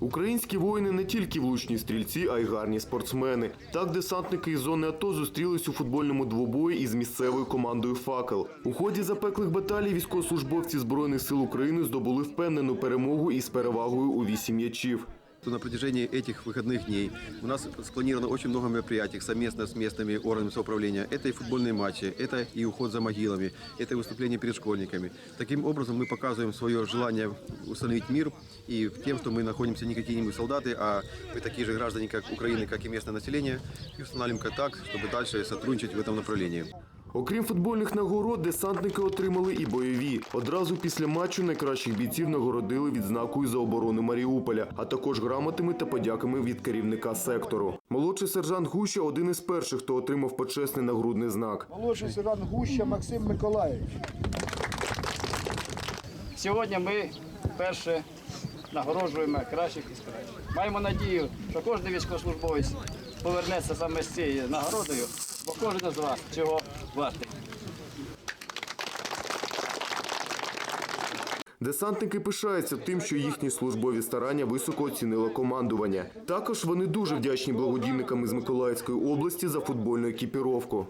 Українські воїни не тільки влучні стрільці, а й гарні спортсмени. Так десантники із зони АТО зустрілись у футбольному двобої із місцевою командою Факел. У ході запеклих баталій військовослужбовці збройних сил України здобули впевнену перемогу із перевагою у вісім м'ячів то на протяжении этих выходных дней у нас спланировано очень много мероприятий совместно с местными органами самоуправления. Это и футбольные матчи, это и уход за могилами, это и выступления перед школьниками. Таким образом мы показываем свое желание установить мир и тем, что мы находимся не какие-нибудь солдаты, а мы такие же граждане, как Украины, как и местное население, и устанавливаем контакт, чтобы дальше сотрудничать в этом направлении. Окрім футбольних нагород, десантники отримали і бойові. Одразу після матчу найкращих бійців нагородили відзнакою за оборону Маріуполя, а також грамотами та подяками від керівника сектору. Молодший сержант Гуща один із перших, хто отримав почесний нагрудний знак. Молодший сержант Гуща Максим Миколаївич. Сьогодні ми вперше нагороджуємо кращих із кращих. Маємо надію, що кожен військовослужбовець повернеться саме з цією нагородою, бо кожен з вас цього вартий. Десантники пишаються тим, що їхні службові старання високо оцінило командування. Також вони дуже вдячні благодійникам із Миколаївської області за футбольну екіпіровку.